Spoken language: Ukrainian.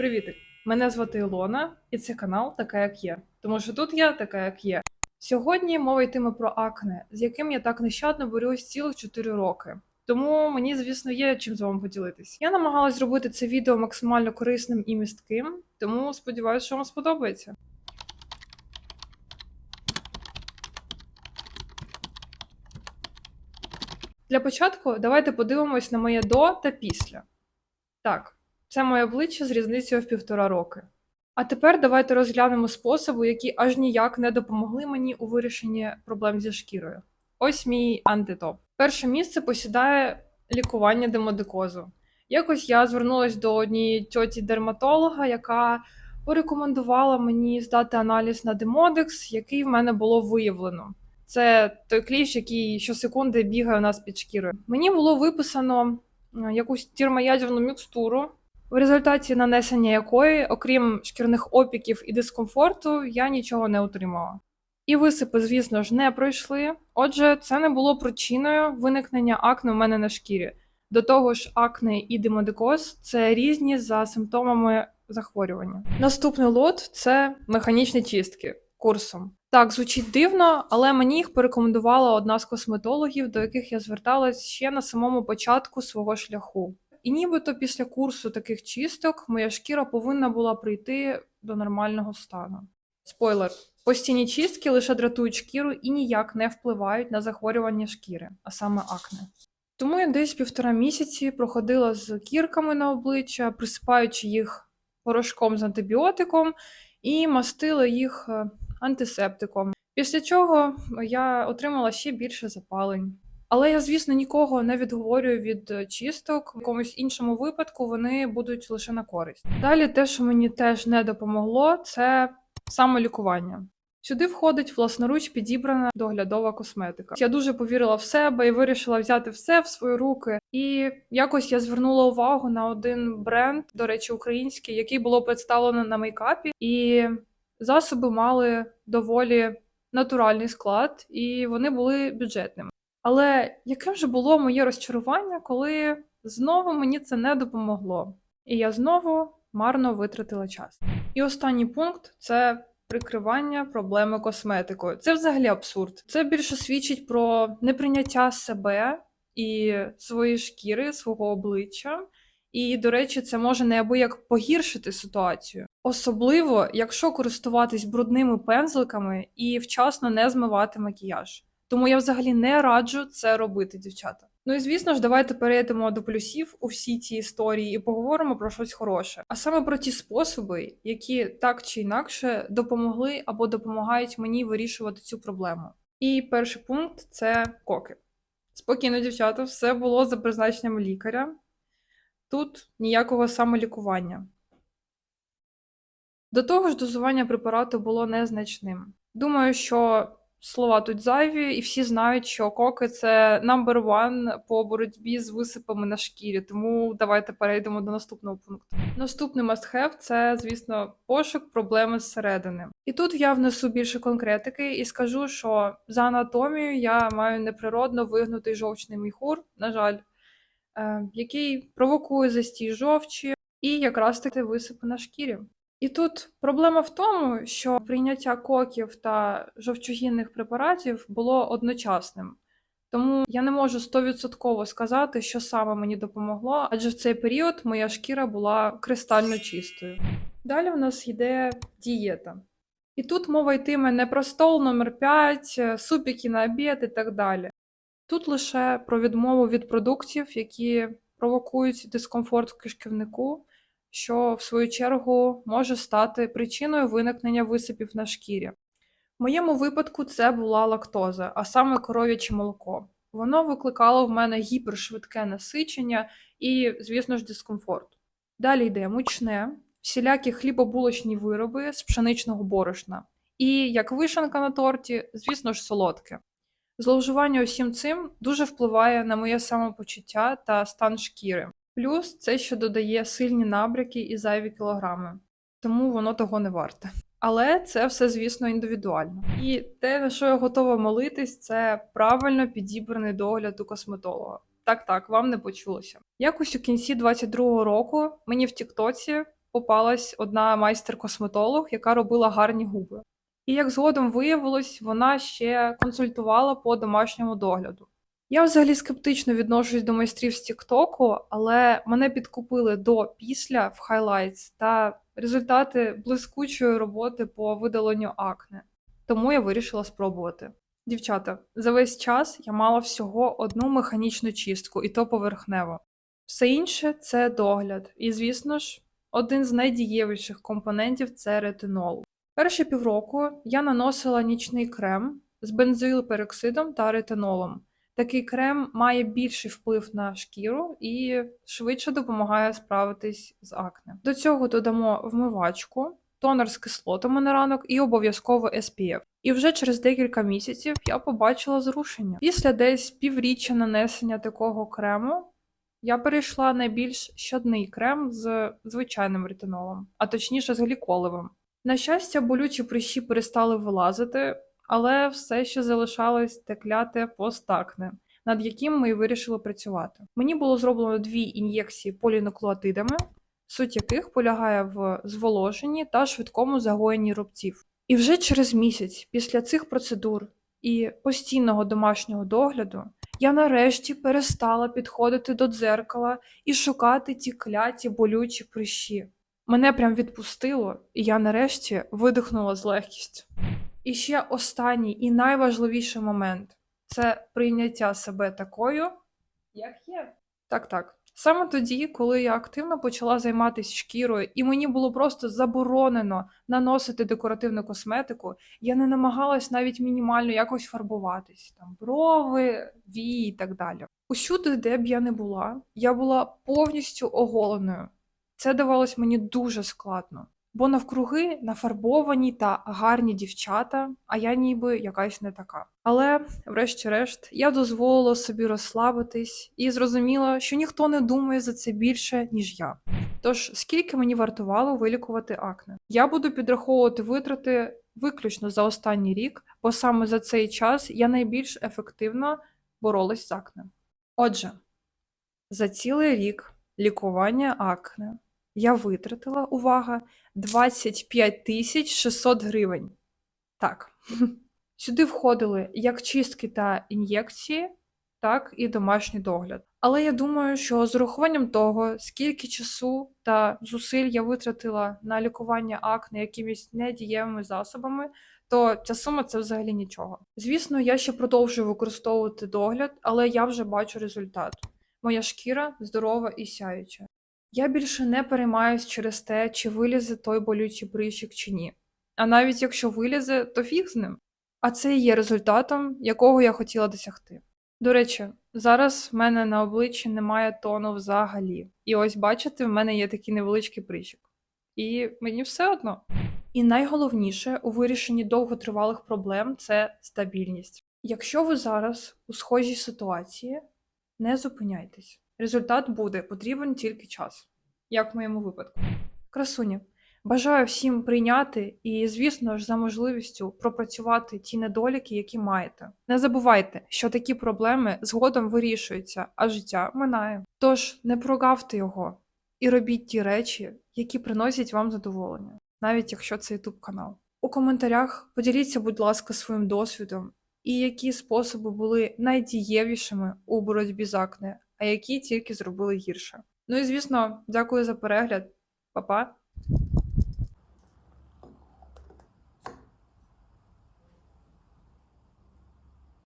Привіт! Мене звати Ілона, і це канал Така як є. Тому що тут я така як є. Сьогодні мова йтиме про акне, з яким я так нещадно борюсь цілих 4 роки. Тому мені, звісно, є чим з вами поділитись. Я намагалась зробити це відео максимально корисним і містким, тому сподіваюся, що вам сподобається. Для початку давайте подивимось на моє до та після. Так, це моє обличчя з різницею в півтора роки. А тепер давайте розглянемо способи, які аж ніяк не допомогли мені у вирішенні проблем зі шкірою. Ось мій антитоп. Перше місце посідає лікування демодикозу. Якось я звернулася до однієї тьоті дерматолога, яка порекомендувала мені здати аналіз на демодекс, який в мене було виявлено. Це той кліщ, який щосекунди бігає у нас під шкірою. Мені було виписано е, якусь термоядерну мікстуру, в результаті нанесення якої, окрім шкірних опіків і дискомфорту, я нічого не отримала. І висипи, звісно ж, не пройшли. Отже, це не було причиною виникнення акне у мене на шкірі. До того ж, акне і демодикоз це різні за симптомами захворювання. Наступний лот це механічні чистки курсом. Так, звучить дивно, але мені їх порекомендувала одна з косметологів, до яких я зверталась ще на самому початку свого шляху. І нібито після курсу таких чисток моя шкіра повинна була прийти до нормального стану. Спойлер: постійні чистки лише дратують шкіру і ніяк не впливають на захворювання шкіри, а саме акне. Тому я десь півтора місяці проходила з кірками на обличчя, присипаючи їх порошком з антибіотиком і мастила їх е, антисептиком. Після чого я отримала ще більше запалень. Але я, звісно, нікого не відговорюю від е, чисток. В якомусь іншому випадку вони будуть лише на користь. Далі, те, що мені теж не допомогло, це самолікування. Сюди входить власноруч підібрана доглядова косметика. Я дуже повірила в себе і вирішила взяти все в свої руки. І якось я звернула увагу на один бренд, до речі, український, який було представлено на мейкапі, і засоби мали доволі натуральний склад, і вони були бюджетними. Але яким же було моє розчарування, коли знову мені це не допомогло, і я знову марно витратила час. І останній пункт це прикривання проблеми косметикою. Це взагалі абсурд. Це більше свідчить про неприйняття себе і своєї шкіри, свого обличчя. І, до речі, це може неабияк погіршити ситуацію, особливо якщо користуватись брудними пензликами і вчасно не змивати макіяж. Тому я взагалі не раджу це робити, дівчата. Ну і звісно ж, давайте перейдемо до плюсів у всій цій історії і поговоримо про щось хороше, а саме про ті способи, які так чи інакше допомогли або допомагають мені вирішувати цю проблему. І перший пункт це коки. Спокійно, дівчата, все було за призначенням лікаря. Тут ніякого самолікування. До того ж, дозування препарату було незначним. Думаю, що слова тут зайві, і всі знають, що коки це number one по боротьбі з висипами на шкірі. Тому давайте перейдемо до наступного пункту. Наступний must-have – це, звісно, пошук проблеми зсередини. І тут я внесу більше конкретики і скажу, що за анатомією я маю неприродно вигнутий жовчний міхур, на жаль, е, який провокує застій жовчі і якраз таки висипи на шкірі. І тут проблема в тому, що прийняття коків та жовчогінних препаратів було одночасним. Тому я не можу стовідсотково сказати, що саме мені допомогло, адже в цей період моя шкіра була кристально чистою. Далі в нас йде дієта. І тут мова йтиме не про стол номер 5, супіки на обід і так далі. Тут лише про відмову від продуктів, які провокують дискомфорт в кишківнику що в свою чергу може стати причиною виникнення висипів на шкірі. В моєму випадку це була лактоза, а саме коров'яче молоко. Воно викликало в мене гіпершвидке насичення і, звісно ж, дискомфорт. Далі йде мучне, всілякі хлібобулочні вироби з пшеничного борошна. І як вишенка на торті, звісно ж, солодке. Зловживання усім цим дуже впливає на моє самопочуття та стан шкіри. Плюс це ще додає сильні набряки і зайві кілограми, тому воно того не варте. Але це все, звісно, індивідуально. І те, на що я готова молитись, це правильно підібраний догляд у косметолога. Так, так, вам не почулося. Якось у кінці 22-го року мені в Тіктоці попалась одна майстер-косметолог, яка робила гарні губи. І як згодом виявилось, вона ще консультувала по домашньому догляду. Я взагалі скептично відношусь до майстрів з Тіктоку, але мене підкупили до після в Highlights та результати блискучої роботи по видаленню акне. Тому я вирішила спробувати. Дівчата, за весь час я мала всього одну механічну чистку, і то поверхнево. Все інше це догляд, і, звісно ж, один з найдієвіших компонентів це ретинол. Перші півроку я наносила нічний крем з бензоїлпероксидом та ретинолом. Такий крем має більший вплив на шкіру і швидше допомагає справитись з акне. До цього додамо вмивачку, тонер з кислотами на ранок і обов'язково SPF. І вже через декілька місяців я побачила зрушення. Після десь півріччя нанесення такого крему я перейшла на більш щодний крем з звичайним ретинолом, а точніше з гліколевим. На щастя, болючі прищі перестали вилазити, але все ще залишалось те кляте постакне, над яким ми вирішили працювати. Мені було зроблено дві ін'єкції полінуклеотидами, суть яких полягає в зволоженні та швидкому загоєнні рубців. І вже через місяць після цих процедур і постійного домашнього догляду я нарешті перестала підходити до дзеркала і шукати ті кляті болючі прищі. Мене прям відпустило, і я нарешті видихнула з легкістю. І ще останній і найважливіший момент це прийняття себе такою, як є. Так, так. Саме тоді, коли я активно почала займатися шкірою, і мені було просто заборонено наносити декоративну косметику, я не намагалась навіть мінімально якось фарбуватись, там брови, вії і так далі. Усюди, де б я не була, я була повністю оголеною. Це давалось мені дуже складно, бо навкруги нафарбовані та гарні дівчата, а я ніби якась не така. Але, врешті-решт, я дозволила собі розслабитись і зрозуміла, що ніхто не думає за це більше, ніж я. Тож, скільки мені вартувало вилікувати акне? Я буду підраховувати витрати виключно за останній рік, бо саме за цей час я найбільш ефективно боролась з акне. Отже, за цілий рік лікування акне я витратила, увага, 25 тисяч 600 гривень. Так. Сюди входили як чистки та ін'єкції, так і домашній догляд. Але я думаю, що з урахуванням того, скільки часу та зусиль я витратила на лікування акне якимись недієвими засобами, то ця сума це взагалі нічого. Звісно, я ще продовжую використовувати догляд, але я вже бачу результат. Моя шкіра здорова і сяюча. Я більше не переймаюсь через те, чи вилізе той болючий прищик чи ні. А навіть якщо вилізе, то фіг з ним. А це і є результатом, якого я хотіла досягти. До речі, зараз в мене на обличчі немає тону взагалі. І ось бачите, в мене є такий невеличкий прищик. І мені все одно. І найголовніше у вирішенні довготривалих проблем це стабільність. Якщо ви зараз у схожій ситуації, не зупиняйтесь. Результат буде потрібен тільки час, як в моєму випадку. Красуні, бажаю всім прийняти і, звісно ж, за можливістю пропрацювати ті недоліки, які маєте. Не забувайте, що такі проблеми згодом вирішуються, а життя минає. Тож не прогавте його і робіть ті речі, які приносять вам задоволення, навіть якщо це YouTube канал. У коментарях поділіться, будь ласка, своїм досвідом і які способи були найдієвішими у боротьбі з акне, а які тільки зробили гірше. Ну і звісно, дякую за перегляд, Па-па!